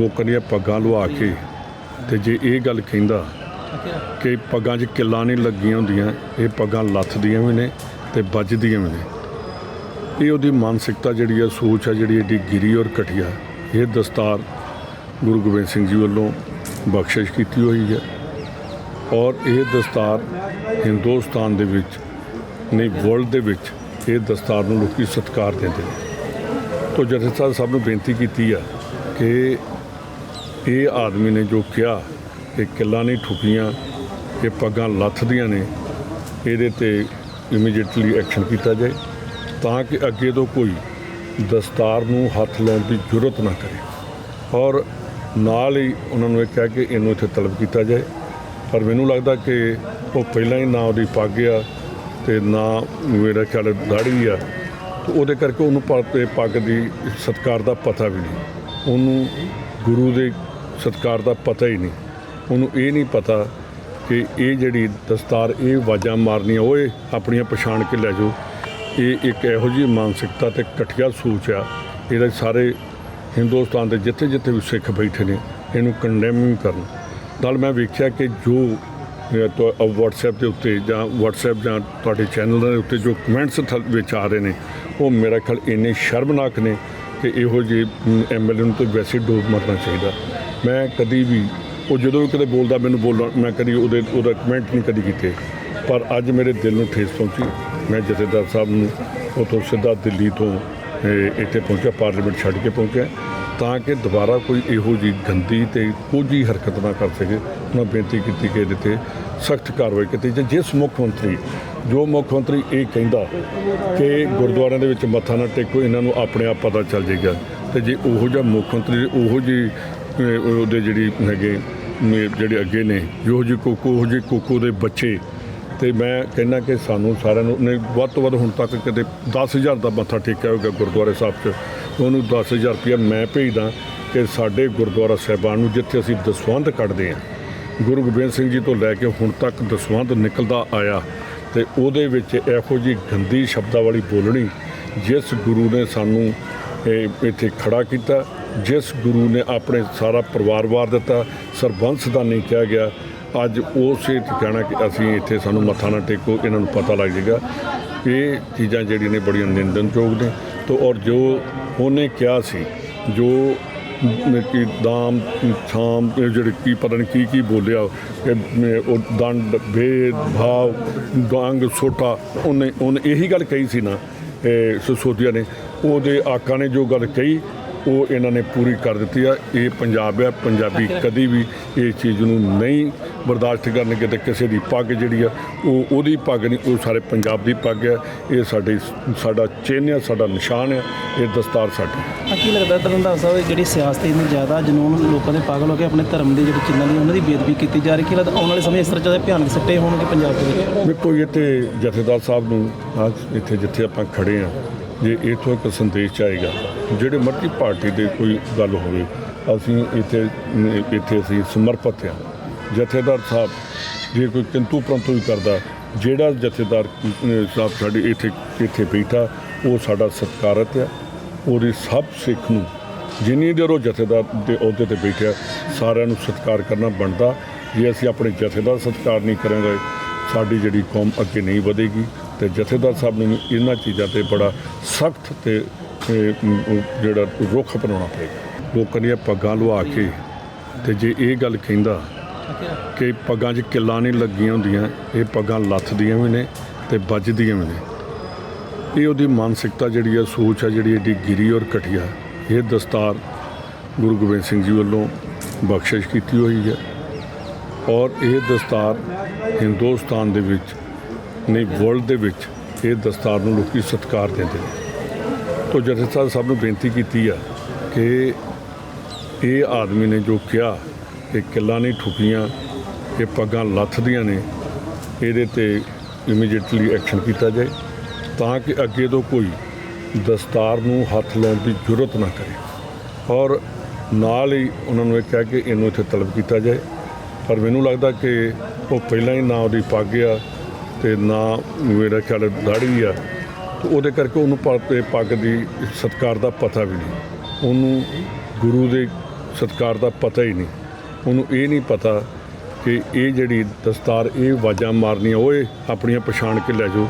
ਲੋਕਾਂ ਦੀਆਂ ਪੱਗਾਂ ਲਵਾ ਕੇ ਤੇ ਜੇ ਇਹ ਗੱਲ ਕਹਿੰਦਾ ਕਿ ਪੱਗਾਂ 'ਚ ਕਿੱਲਾਂ ਨਹੀਂ ਲੱਗੀਆਂ ਹੁੰਦੀਆਂ, ਇਹ ਪੱਗਾਂ ਲੱਥਦੀਆਂ ਵੀ ਨੇ ਤੇ ਵੱਜਦੀਆਂ ਵੀ ਨੇ। ਇਹ ਉਹਦੀ ਮਾਨਸਿਕਤਾ ਜਿਹੜੀ ਆ, ਸੋਚ ਆ ਜਿਹੜੀ ਏਡੀ ਗਿਰੀ ਔਰ ਘਟੀਆ। ਇਹ ਦਸਤਾਰ ਗੁਰੂ ਗੋਬਿੰਦ ਸਿੰਘ ਜੀ ਵੱਲੋਂ ਬਖਸ਼ਿਸ਼ ਕੀਤੀ ਹੋਈ ਹੈ ਔਰ ਇਹ ਦਸਤਾਰ ਹਿੰਦੁਸਤਾਨ ਦੇ ਵਿੱਚ ਨਹੀਂ, ਵਰਲਡ ਦੇ ਵਿੱਚ ਇਹ ਦਸਤਾਰ ਨੂੰ ਲੋਕੀ ਸਤਿਕਾਰ ਦਿੰਦੇ ਨੇ। ਤੋ ਜਥੇਦਾਰ ਸਾਹਿਬ ਨੂੰ ਬੇਨਤੀ ਕੀਤੀ ਆ ਕਿ ਇਹ ਆਦਮੀ ਨੇ ਜੋ ਕਿਹਾ ਕਿ ਕਿੱਲਾਂ ਨਹੀਂ ਠੁਕੀਆਂ, ਇਹ ਪੱਗਾਂ ਲੱਥਦੀਆਂ ਨੇ, ਇਹਦੇ ਤੇ ਇਮੀਡੀਏਟਲੀ ਐਕਸ਼ਨ ਕੀਤਾ ਜਾਏ, ਤਾਂ ਕਿ ਅੱਗੇ ਤੋਂ ਕੋਈ ਦਸਤਾਰ ਨੂੰ ਹੱਥ ਲਾਉਣ ਦੀ ਜ਼ਰੂਰਤ ਨਾ ਕਰੇ। ਔਰ ਨਾਲ ਹੀ ਉਹਨਾਂ ਨੂੰ ਇਹ ਕਹਿ ਕੇ ਇਹਨੂੰ ਇੱਥੇ ਤਲਬ ਕੀਤਾ ਜਾਏ। ਪਰ ਮੈਨੂੰ ਲੱਗਦਾ ਕਿ ਉਹ ਪਹਿਲਾਂ ਹੀ ਨਾ ਉਹਦੀ ਪੱਗ ਆ ਤੇ ਨਾ ਮੇਰਾ ਖਿਆਲ ਦਾੜੀ ਆ, ਤੇ ਉਹਦੇ ਕਰਕੇ ਉਹਨੂੰ ਪ- ਤੇ ਪੱਗ ਦੀ ਸਤਕਾਰ ਦਾ ਪਤਾ ਵੀ ਨਹੀਂ। ਉਹਨੂੰ ਗੁਰੂ ਦੇ ਸਤਕਾਰ ਦਾ ਪਤਾ ਹੀ ਨਹੀਂ। ਉਹਨੂੰ ਇਹ ਨਹੀਂ ਪਤਾ ਕਿ ਇਹ ਜਿਹੜੀ ਦਸਤਾਰ, ਇਹ ਆਵਾਜ਼ਾਂ ਮਾਰਨੀਆਂ ਓਏ ਆਪਣੀਆਂ ਪਛਾਣ ਕੇ ਲੈ ਜਾਓ। ਇਹ ਇੱਕ ਇਹੋ ਜਿਹੀ ਮਾਨਸਿਕਤਾ ਤੇ ਘਟੀਆ ਸੋਚ ਆ। ਇਹਦੇ ਸਾਰੇ ਹਿੰਦੁਸਤਾਨ ਦੇ ਜਿੱਥੇ ਜਿੱਥੇ ਵੀ ਸਿੱਖ ਬੈਠੇ ਨੇ, ਇਹਨੂੰ ਕੰਡੈਮ ਕਰਨ। ਨਾਲ ਮੈਂ ਵੇਖਿਆ ਕਿ ਜੋ WhatsApp ਦੇ ਉੱਤੇ ਜਾਂ WhatsApp ਜਾਂ ਤੁਹਾਡੇ ਚੈਨਲ ਦੇ ਉੱਤੇ ਜੋ ਕਮੈਂਟਸ ਵਿੱਚ ਆ ਰਹੇ ਨੇ, ਉਹ ਮੇਰਾ ਖਿਆਲ ਇੰਨੇ ਸ਼ਰਮਨਾਕ ਨੇ ਕਿ ਇਹੋ ਜਿਹੇ ਐਮਐਲਏ ਨੂੰ ਤਾਂ ਵੈਸੇ ਹੀ ਡੋਬ ਮਰਨਾ ਚਾਹੀਦਾ। ਮੈਂ ਕਦੀ ਵੀ, ਉਹ ਜਦੋਂ ਵੀ ਕਦੇ ਬੋਲਦਾ, ਮੈਨੂੰ ਬੋਲਣਾ, ਮੈਂ ਕਦੀ ਉਹਦੇ, ਉਹਦਾ ਕਮੈਂਟ ਨਹੀਂ ਕਦੀ ਕੀਤੇ। ਪਰ ਅੱਜ ਮੇਰੇ ਦਿਲ ਨੂੰ ਠੇਸ ਪਹੁੰਚੀ। ਮੈਂ ਜਥੇਦਾਰ ਸਾਹਿਬ ਨੂੰ ਉੱਥੋਂ ਸਿੱਧਾ ਦਿੱਲੀ ਤੋਂ ਇੱਥੇ ਪਹੁੰਚਿਆ, ਪਾਰਲੀਮੈਂਟ ਛੱਡ ਕੇ ਪਹੁੰਚਿਆ। ਤਾਂ ਕਿ ਦੁਬਾਰਾ ਕੋਈ ਇਹੋ ਜਿਹੀ ਗੰਦੀ ਤੇ ਕੋਝੀ ਹਰਕਤ ਨਾ ਕਰ ਸਕੇ। ਉਹਨਾਂ ਬੇਨਤੀ ਕੀਤੀ ਕਿ ਇਹਦੇ ਤੇ ਸਖਤ ਕਾਰਵਾਈ ਕੀਤੀ ਜੇ ਜਿਸ ਮੁੱਖ ਮੰਤਰੀ, ਜੋ ਮੁੱਖ ਮੰਤਰੀ ਇਹ ਕਹਿੰਦਾ ਕਿ ਗੁਰਦੁਆਰਿਆਂ ਦੇ ਵਿੱਚ ਮੱਥਾ ਨਾ ਟੇਕੋ, ਇਹਨਾਂ ਨੂੰ ਆਪਣੇ ਆਪ ਪਤਾ ਚੱਲ ਜਾਏਗਾ। ਤੇ ਜੇ ਉਹੋ ਜਿਹਾ ਮੁੱਖ ਮੰਤਰੀ, ਉਹੋ ਜਿਹੀ ਉਹਦੇ ਜਿਹੜੀ ਹੈਗੇ ਜਿਹੜੇ ਅੱਗੇ ਨੇ, ਜਿਹੋ ਜਿਹੀ ਕੋਕੋ, ਉਹੋ ਜਿਹੇ ਕੋਕੋ ਦੇ ਬੱਚੇ। ਤੇ ਮੈਂ ਕਹਿੰਦਾ ਕਿ ਸਾਨੂੰ ਸਾਰਿਆਂ ਨੂੰ ਨੇ ਵੱਧ ਤੋਂ ਵੱਧ ਹੁਣ ਤੱਕ ਕਿਤੇ 10000 ਦਾ ਮੱਥਾ ਟੇਕਿਆ ਹੋਗਾ ਗੁਰਦੁਆਰੇ ਸਾਹਿਬ 'ਚ। ਉਹਨੂੰ 10000 ਰੁਪਇਆ ਮੈਂ ਭੇਜਦਾ ਕਿ ਸਾਡੇ ਗੁਰਦੁਆਰਾ ਸਾਹਿਬਾਨ ਨੂੰ ਜਿੱਥੇ ਅਸੀਂ ਦਸਵੰਧ ਕੱਢਦੇ ਹਾਂ। ਗੁਰੂ ਗੋਬਿੰਦ ਸਿੰਘ ਜੀ ਤੋਂ ਲੈ ਕੇ ਹੁਣ ਤੱਕ ਦਸਵੰਧ ਨਿਕਲਦਾ ਆਇਆ ਤੇ ਉਹਦੇ ਵਿੱਚ ਇਹੋ ਜੀ ਗੰਦੀ ਸ਼ਬਦਾਂ ਵਾਲੀ ਬੋਲਣੀ ਜਿਸ ਗੁਰੂ ਨੇ ਸਾਨੂੰ ਇੱਥੇ ਖੜਾ ਕੀਤਾ। ਜਿਸ ਗੁਰੂ ਨੇ ਆਪਣੇ ਸਾਰਾ ਪਰਿਵਾਰ ਵਾਰ ਦਿੱਤਾ, ਸਰਬੰਸ ਦਾ ਨਹੀਂ ਕਿਹਾ ਗਿਆ। ਅੱਜ ਉਸੇ ਠਿਕਾਣਾ ਕਿ ਅਸੀਂ ਇੱਥੇ ਸਾਨੂੰ ਮੱਥਾ ਨਾ ਟੇਕੋ, ਇਹਨਾਂ ਨੂੰ ਪਤਾ ਲੱਗ ਜਾਏਗਾ। ਇਹ ਚੀਜ਼ਾਂ ਜਿਹੜੀਆਂ ਨੇ ਬੜੀਆਂ ਨਿੰਦਨਯੋਗ ਨੇ। ਤੋ ਔਰ ਜੋ ਉਹਨੇ ਕਿਹਾ ਸੀ, ਜੋ ਕਿ ਦਾਮ, ਛਾਮ ਜਿਹੜੇ ਕੀ ਪਤਾ ਨਹੀਂ ਕੀ ਕੀ ਬੋਲਿਆ ਉਹ ਦੰਡ, ਭੇਦ, ਭਾਵ ਗਾਂਗ ਛੋਟਾ ਉਹਨੇ ਉਹਨੇ ਇਹੀ ਗੱਲ ਕਹੀ ਸੀ ਨਾ, ਇਹ ਸਸੋਦੀਆ ਨੇ। ਉਹਦੇ ਆਕਾ ਨੇ ਜੋ ਗੱਲ ਕਹੀ ਉਹ ਇਹਨਾਂ ਨੇ ਪੂਰੀ ਕਰ ਦਿੱਤੀ ਆ। ਇਹ ਪੰਜਾਬ ਆ ਪੰਜਾਬੀ ਕਦੀ ਵੀ ਇਹ ਚੀਜ਼ ਨੂੰ ਨਹੀਂ ਬਰਦਾਸ਼ਤ ਕਰਨਗੇ ਤੇ ਕਿਸੇ ਦੀ ਪੱਗ ਜਿਹੜੀ ਆ ਉਹ ਉਹਦੀ ਪੱਗ ਨਹੀਂ ਉਹ ਸਾਰੇ ਪੰਜਾਬ ਦੀ ਪੱਗ ਆ। ਇਹ ਸਾਡੇ ਸਾਡਾ ਚਿੰਨ੍ਹ ਆ ਸਾਡਾ ਨਿਸ਼ਾਨ ਆ ਇਹ ਦਸਤਾਰ ਸਾਡੀ। ਆ ਕੀ ਲੱਗਦਾ ਤਰਨਦਾਸ ਸਾਹਿਬ ਜਿਹੜੀ ਸਿਆਸਤ ਇੰਨੀ ਜ਼ਿਆਦਾ ਜਨੂਨ ਲੋਕਾਂ ਦੇ ਪਾਗਲ ਹੋ ਕੇ ਆਪਣੇ ਧਰਮ ਦੇ ਜਿਹੜੇ ਚਿੰਨ੍ਹਾਂ ਦੀ ਉਹਨਾਂ ਦੀ ਬੇਦਬੀ ਕੀਤੀ ਜਾ ਰਹੀ ਕੀ ਲੱਗਦਾ ਆਉਣ ਵਾਲੇ ਸਮੇਂ ਇਸ ਤਰ੍ਹਾਂ ਜ਼ਿਆਦਾ ਭਿਆਨਕ ਸਿੱਟੇ ਹੋਣਗੇ ਪੰਜਾਬ ਦੇ ਵਿੱਚ? ਵੇਖੋ ਇੱਥੇ ਜਥੇਦਾਰ ਸਾਹਿਬ ਨੂੰ ਅੱਜ ਇੱਥੇ ਜਿੱਥੇ ਆਪਾਂ ਖੜੇ ਆ ਜੇ ਇਥੋਂ ਇੱਕ ਸੰਦੇਸ਼ ਆਏਗਾ ਜਿਹੜੇ ਮਰਜ਼ੀ ਪਾਰਟੀ ਦੇ ਕੋਈ ਗੱਲ ਹੋਵੇ, ਅਸੀਂ ਇੱਥੇ ਇੱਥੇ ਅਸੀਂ ਸਮਰਪਿਤ ਹਾਂ। ਜਥੇਦਾਰ ਸਾਹਿਬ, ਜੇ ਕੋਈ ਕਿੰਤੂ ਪ੍ਰੰਤੂ ਹੀ ਕਰਦਾ, ਜਿਹੜਾ ਜਥੇਦਾਰ ਸਾਹਿਬ ਸਾਡੇ ਇੱਥੇ ਇੱਥੇ ਬੈਠਾ, ਉਹ ਸਾਡਾ ਸਤਿਕਾਰਤ ਆ ਉਹਦੀ ਸਭ ਸਿੱਖ ਨੂੰ, ਜਿੰਨੀ ਦੇਰ ਉਹ ਜਥੇਦਾਰ ਦੇ ਅਹੁਦੇ ਤੇ ਬੈਠਿਆ, ਸਾਰਿਆਂ ਨੂੰ ਸਤਿਕਾਰ ਕਰਨਾ ਬਣਦਾ। ਜੇ ਅਸੀਂ ਆਪਣੇ ਜਥੇਦਾਰ ਸਤਿਕਾਰ ਨਹੀਂ ਕਰਾਂਗੇ, ਸਾਡੀ ਜਿਹੜੀ ਕੌਮ ਅੱਗੇ ਨਹੀਂ ਵਧੇਗੀ। ਤੇ ਜਥੇਦਾਰ ਸਾਹਿਬ ਨੂੰ ਵੀ ਇਹਨਾਂ ਚੀਜ਼ਾਂ ਤੇ ਬੜਾ ਸਖਤ ਤੇ ਜਿਹੜਾ ਰੁੱਖ ਅਪਣਾਉਣਾ ਪਏਗਾ। ਲੋਕਾਂ ਦੀਆਂ ਪੱਗਾਂ ਲਵਾ ਕੇ ਤੇ ਜੇ ਇਹ ਗੱਲ ਕਹਿੰਦਾ ਕਿ ਪੱਗਾਂ 'ਚ ਕਿੱਲਾਂ ਨਹੀਂ ਲੱਗੀਆਂ ਹੁੰਦੀਆਂ, ਇਹ ਪੱਗਾਂ ਲੱਥਦੀਆਂ ਵੀ ਨੇ ਤੇ ਵੱਜਦੀਆਂ ਵੀ ਨੇ। ਇਹ ਉਹਦੀ ਮਾਨਸਿਕਤਾ ਜਿਹੜੀ ਆ, ਸੋਚ ਆ ਜਿਹੜੀ ਏਡੀ ਗਿਰੀ ਔਰ ਘਟੀਆ, ਇਹ ਦਸਤਾਰ ਗੁਰੂ ਗੋਬਿੰਦ ਸਿੰਘ ਜੀ ਵੱਲੋਂ ਬਖਸ਼ਿਸ਼ ਕੀਤੀ ਹੋਈ ਹੈ। ਔਰ ਇਹ ਦਸਤਾਰ ਹਿੰਦੁਸਤਾਨ ਦੇ ਵਿੱਚ ਨਹੀਂ ਵਰਲਡ ਦੇ ਵਿੱਚ ਇਹ ਦਸਤਾਰ ਨੂੰ ਲੋਕੀ ਸਤਿਕਾਰ ਦਿੰਦੇ ਨੇ। ਤੋ ਜਥੇਦਾਰ ਸਾਹਿਬ ਨੂੰ ਬੇਨਤੀ ਕੀਤੀ ਆ ਕਿ ਇਹ ਆਦਮੀ ਨੇ ਜੋ ਕਿਹਾ ਕਿ ਕਿੱਲਾਂ ਨਹੀਂ ਠੁਕੀਆਂ, ਇਹ ਪੱਗਾਂ ਲੱਥਦੀਆਂ ਨੇ, ਇਹਦੇ ਤੇ ਇਮੀਡੀਏਟਲੀ ਐਕਸ਼ਨ ਕੀਤਾ ਜਾਏ ਤਾਂ ਕਿ ਅੱਗੇ ਤੋਂ ਕੋਈ ਦਸਤਾਰ ਨੂੰ ਹੱਥ ਲਾਉਣ ਦੀ ਜ਼ਰੂਰਤ ਨਾ ਕਰੇ। ਔਰ ਨਾਲ ਹੀ ਉਹਨਾਂ ਨੂੰ ਇਹ ਕਹਿ ਕੇ ਇਹਨੂੰ ਇੱਥੇ ਤਲਬ ਕੀਤਾ ਜਾਏ। ਪਰ ਮੈਨੂੰ ਲੱਗਦਾ ਕਿ ਉਹ ਪਹਿਲਾਂ ਹੀ ਨਾ ਉਹਦੀ ਪੱਗ ਆ ਤੇ ਨਾ ਮੇਰਾ ਖਿਆਲ ਦਾੜੀ ਆ। ਤੇ ਉਹਦੇ ਕਰਕੇ ਉਹਨੂੰ ਪ- ਤੇ ਪੱਗ ਦੀ ਸਤਕਾਰ ਦਾ ਪਤਾ ਵੀ ਨਹੀਂ। ਉਹਨੂੰ ਗੁਰੂ ਦੇ ਸਤਕਾਰ ਦਾ ਪਤਾ ਹੀ ਨਹੀਂ। ਉਹਨੂੰ ਇਹ ਨਹੀਂ ਪਤਾ ਕਿ ਇਹ ਜਿਹੜੀ ਦਸਤਾਰ, ਇਹ ਆਵਾਜ਼ਾਂ ਮਾਰਨੀਆਂ, ਓਏ ਆਪਣੀਆਂ ਪਛਾਣ ਕੇ ਲੈ ਜਾਓ।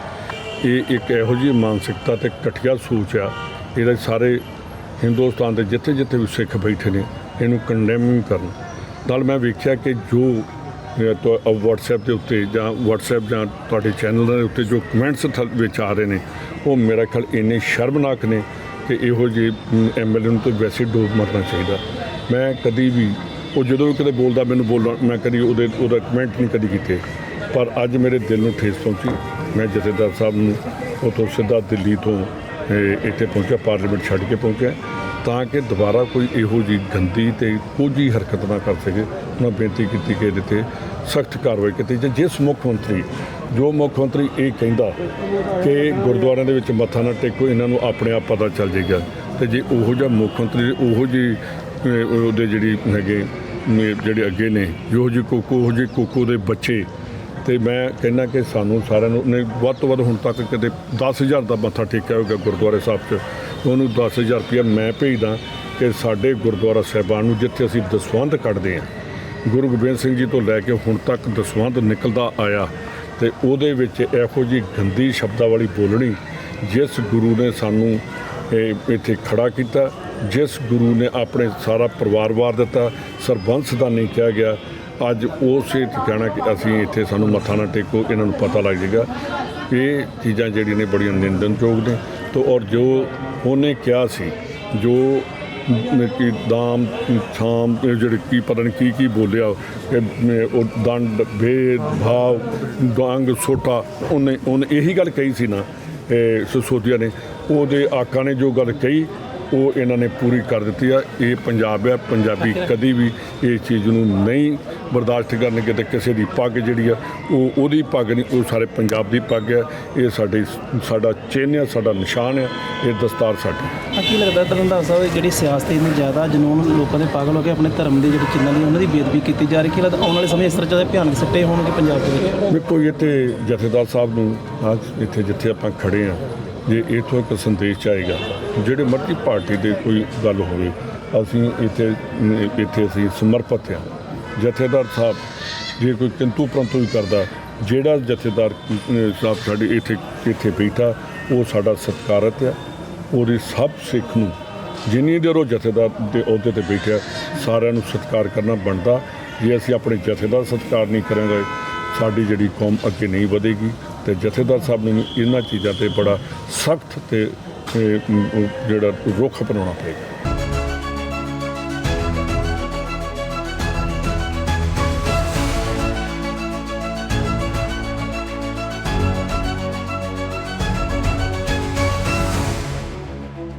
ਇਹ ਇੱਕ ਇਹੋ ਜਿਹੀ ਮਾਨਸਿਕਤਾ ਤੇ ਘਟੀਆ ਸੋਚ ਆ। ਇਹਦਾ ਸਾਰੇ ਹਿੰਦੁਸਤਾਨ ਦੇ ਜਿੱਥੇ ਜਿੱਥੇ ਵੀ ਸਿੱਖ ਬੈਠੇ ਨੇ, ਇਹਨੂੰ ਕੰਡੈਮ ਕਰਨ। ਨਾਲ ਮੈਂ ਵੇਖਿਆ ਕਿ ਜੋ ਤੁ- ਅਹ, WhatsApp ਦੇ ਉੱਤੇ ਜਾਂ WhatsApp ਜਾਂ ਤੁਹਾਡੇ ਚੈਨਲ ਦੇ ਉੱਤੇ ਜੋ ਕਮੈਂਟਸ ਵਿੱਚ ਆ ਰਹੇ ਨੇ ਉਹ ਮੇਰਾ ਖਿਆਲ ਇੰਨੇ ਸ਼ਰਮਨਾਕ ਨੇ ਕਿ ਇਹੋ ਜਿਹੇ ਐਮਐਲਏ ਨੂੰ ਤਾਂ ਵੈਸੇ ਡੋਬ ਮਰਨਾ ਚਾਹੀਦਾ। ਮੈਂ ਕਦੀ ਵੀ ਉਹ ਜਦੋਂ ਵੀ ਕਦੇ ਬੋਲਦਾ ਮੈਨੂੰ ਬੋਲਣ ਮੈਂ ਕਦੀ ਉਹਦੇ ਉਹਦਾ ਕਮੈਂਟ ਨਹੀਂ ਕਦੀ ਕੀਤੇ। ਪਰ ਅੱਜ ਮੇਰੇ ਦਿਲ ਨੂੰ ਠੇਸ ਪਹੁੰਚੀ। ਮੈਂ ਜਥੇਦਾਰ ਸਾਹਿਬ ਨੂੰ ਉੱਥੋਂ ਸਿੱਧਾ ਦਿੱਲੀ ਤੋਂ ਇੱਥੇ ਪਹੁੰਚਿਆ ਪਾਰਲੀਮੈਂਟ ਛੱਡ ਕੇ ਪਹੁੰਚਿਆ। ਤਾਂ ਕਿ ਦੁਬਾਰਾ ਕੋਈ ਇਹੋ ਜਿਹੀ ਗੰਦੀ ਤੇ ਕੋਝੀ ਹਰਕਤ ਨਾ ਕਰ ਸਕੇ, ਉਹਨਾਂ ਬੇਨਤੀ ਕੀਤੀ ਕਿ ਇਹਦੇ ਤੇ ਸਖਤ ਕਾਰਵਾਈ ਕੀਤੀ ਜੇ ਜਿਸ ਮੁੱਖ ਮੰਤਰੀ, ਜੋ ਮੁੱਖ ਮੰਤਰੀ ਇਹ ਕਹਿੰਦਾ ਕਿ ਗੁਰਦੁਆਰਿਆਂ ਦੇ ਵਿੱਚ ਮੱਥਾ ਨਾ ਟੇਕੋ, ਇਹਨਾਂ ਨੂੰ ਆਪਣੇ ਆਪ ਪਤਾ ਚੱਲ ਜਾਏਗਾ। ਤੇ ਜੇ ਉਹੋ ਜਿਹਾ ਮੁੱਖ ਮੰਤਰੀ, ਉਹੋ ਜਿਹੀ ਉਹਦੇ ਜਿਹੜੀ ਹੈਗੇ ਜਿਹੜੇ ਅੱਗੇ ਨੇ, ਜਿਹੋ ਜਿਹੀ ਕੋਕੋ ਉਹ ਜਿਹੇ ਕੋਕੋ ਦੇ ਬੱਚੇ ਤੇ ਮੈਂ ਕਹਿੰਦਾ ਕਿ ਸਾਨੂੰ ਸਾਰਿਆਂ ਨੂੰ ਨੇ ਵੱਧ ਤੋਂ ਵੱਧ ਹੁਣ ਤੱਕ ਕਿਤੇ 10000 ਦਾ ਮੱਥਾ ਟੇਕਿਆ ਹੋਵੇਗਾ ਗੁਰਦੁਆਰੇ ਸਾਹਿਬ 'ਚ, ਉਹਨੂੰ 10000 ਰੁਪਇਆ ਮੈਂ ਭੇਜਦਾ ਕਿ ਸਾਡੇ ਗੁਰਦੁਆਰਾ ਸਾਹਿਬਾਨ ਨੂੰ ਜਿੱਥੇ ਅਸੀਂ ਦਸਵੰਧ ਕੱਢਦੇ ਹਾਂ। ਗੁਰੂ ਗੋਬਿੰਦ ਸਿੰਘ ਜੀ ਤੋਂ ਲੈ ਕੇ ਹੁਣ ਤੱਕ ਦਸਵੰਧ ਨਿਕਲਦਾ ਆਇਆ ਤੇ ਉਹਦੇ ਵਿੱਚ ਇਹੋ ਜਿਹੀ ਗੰਦੀ ਸ਼ਬਦਾਂ ਵਾਲੀ ਬੋਲਣੀ ਜਿਸ ਗੁਰੂ ਨੇ ਸਾਨੂੰ ਇੱਥੇ ਖੜਾ ਕੀਤਾ, ਜਿਸ ਗੁਰੂ ਨੇ ਆਪਣੇ ਸਾਰਾ ਪਰਿਵਾਰ ਵਾਰ ਦਿੱਤਾ, ਸਰਬੰਸ ਦਾ ਨਹੀਂ ਕਿਹਾ ਗਿਆ ਅੱਜ ਉਸੇ ਕਹਿਣਾ ਕਿ ਅਸੀਂ ਇੱਥੇ ਸਾਨੂੰ ਮੱਥਾ ਨਾ ਟੇਕੋ, ਇਹਨਾਂ ਨੂੰ ਪਤਾ ਲੱਗ ਜਾਏਗਾ ਇਹ ਚੀਜ਼ਾਂ ਜਿਹੜੀਆਂ ਨੇ ਬੜੀਆਂ ਨਿੰਦਨਯੋਗ ਨੇ। ਤੋ ਔਰ ਜੋ ਉਹਨੇ ਕਿਹਾ ਸੀ, ਜੋ ਕਿ ਦਾਮ, ਛਾਮ, ਜਿਹੜੇ ਕੀ ਪਤਾ ਨਹੀਂ ਕੀ ਕੀ ਬੋਲਿਆ ਉਹ ਦੰਡ, ਭੇਦ, ਭਾਵ ਦੰਗ ਛੋਟਾ ਉਹਨੇ ਉਹਨੇ ਇਹੀ ਗੱਲ ਕਹੀ ਸੀ ਨਾ, ਇਹ ਸਸੋਦੀਆ ਨੇ। ਉਹਦੇ ਆਕਾ ਨੇ ਜੋ ਗੱਲ ਕਹੀ ਉਹ ਇਹਨਾਂ ਨੇ ਪੂਰੀ ਕਰ ਦਿੱਤੀ ਆ। ਇਹ ਪੰਜਾਬ ਆ ਪੰਜਾਬੀ ਕਦੀ ਵੀ ਇਹ ਚੀਜ਼ ਨੂੰ ਨਹੀਂ ਬਰਦਾਸ਼ਤ ਕਰਨਗੇ ਤੇ ਕਿਸੇ ਦੀ ਪੱਗ ਜਿਹੜੀ ਆ ਉਹ ਉਹਦੀ ਪੱਗ ਨਹੀਂ ਉਹ ਸਾਰੇ ਪੰਜਾਬ ਦੀ ਪੱਗ ਆ। ਇਹ ਸਾਡੇ ਸਾਡਾ ਚਿੰਨ੍ਹ ਆ ਸਾਡਾ ਨਿਸ਼ਾਨ ਆ ਇਹ ਦਸਤਾਰ ਸਾਡੀ। ਕੀ ਲੱਗਦਾ ਤਰਨਦਾਸ ਸਾਹਿਬ ਜਿਹੜੀ ਸਿਆਸਤ ਇੰਨੀ ਜ਼ਿਆਦਾ ਜਨੂਨ ਲੋਕਾਂ ਦੇ ਪਾਗਲ ਹੋ ਕੇ ਆਪਣੇ ਧਰਮ ਦੇ ਜਿਹੜੇ ਚਿੰਨ੍ਹਾਂ ਦੀ ਉਹਨਾਂ ਦੀ ਬੇਦਬੀ ਕੀਤੀ ਜਾ ਰਹੀ ਕੀ ਲੱਗਦਾ ਆਉਣ ਵਾਲੇ ਸਮੇਂ ਇਸ ਤਰ੍ਹਾਂ ਜ਼ਿਆਦਾ ਭਿਆਨਕ ਸਿੱਟੇ ਹੋਣਗੇ ਪੰਜਾਬ ਦੇ ਵਿੱਚ? ਵੇਖੋ ਇੱਥੇ ਜਥੇਦਾਰ ਸਾਹਿਬ ਨੂੰ ਅੱਜ ਇੱਥੇ ਜਿੱਥੇ ਆਪਾਂ ਖੜੇ ਆ ਜੇ ਇਥੋਂ ਇੱਕ ਸੰਦੇਸ਼ ਆਏਗਾ ਜਿਹੜੇ ਮਰਜ਼ੀ ਪਾਰਟੀ ਦੇ ਕੋਈ ਗੱਲ ਹੋਵੇ, ਅਸੀਂ ਇੱਥੇ ਇੱਥੇ ਅਸੀਂ ਸਮਰਪਿਤ ਹਾਂ। ਜਥੇਦਾਰ ਸਾਹਿਬ, ਜੇ ਕੋਈ ਕਿੰਤੂ ਪਰੰਤੂ ਵੀ ਕਰਦਾ, ਜਿਹੜਾ ਜਥੇਦਾਰ ਸਾਹਿਬ ਸਾਡੇ ਇੱਥੇ ਇੱਥੇ ਬੈਠਾ, ਉਹ ਸਾਡਾ ਸਤਿਕਾਰਤ ਆ ਉਹਦੀ ਸਭ ਸਿੱਖ ਨੂੰ, ਜਿੰਨੀ ਦੇਰ ਉਹ ਜਥੇਦਾਰ ਦੇ ਅਹੁਦੇ ਤੇ ਬੈਠਿਆ, ਸਾਰਿਆਂ ਨੂੰ ਸਤਿਕਾਰ ਕਰਨਾ ਬਣਦਾ। ਜੇ ਅਸੀਂ ਆਪਣੇ ਜਥੇਦਾਰ ਸਤਿਕਾਰ ਨਹੀਂ ਕਰਾਂਗੇ, ਸਾਡੀ ਜਿਹੜੀ ਕੌਮ ਅੱਗੇ ਨਹੀਂ ਵਧੇਗੀ। ਤੇ ਜਥੇਦਾਰ ਸਾਹਿਬ ਨੂੰ ਵੀ ਇਹਨਾਂ ਚੀਜ਼ਾਂ ਤੇ ਬੜਾ ਸਖਤ ਤੇ ਜਿਹੜਾ ਰੁਖ ਅਪਣਾਉਣਾ ਪਏਗਾ।